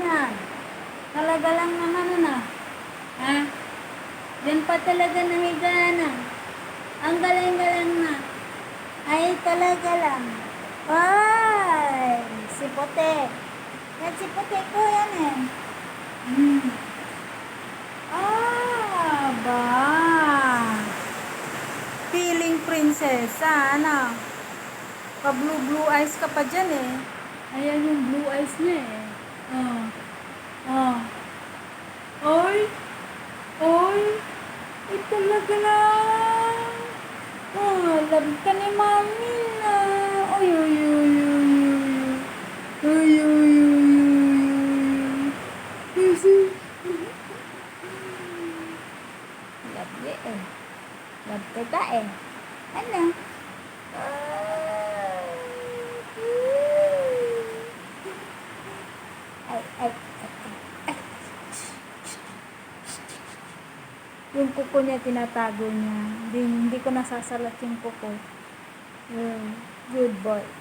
Yan. Talaga lang naman na. Ha? Yan pa talaga nahiga na. Ang galing-galing na. Ay, talaga lang. Ay, si Pote. Yan si Pote ko yan eh. Hmm. Ah, ba. Feeling prinsesa, ano? Pa-blue blue eyes ka pa dyan eh. Ayan yung blue eyes niya eh. Oh. Oy! Oy! Ay talaga na! Oh, love ka ni mami na. Oy, oy, oy, oy, oy. Oy, oy, oy, oy, oy. Love you eh. Love kita eh. Ano? Ay, ay. Yung kuko niya tinatago niya. Hindi, hindi ko nasasalat yung kuko. Yun. Good boy.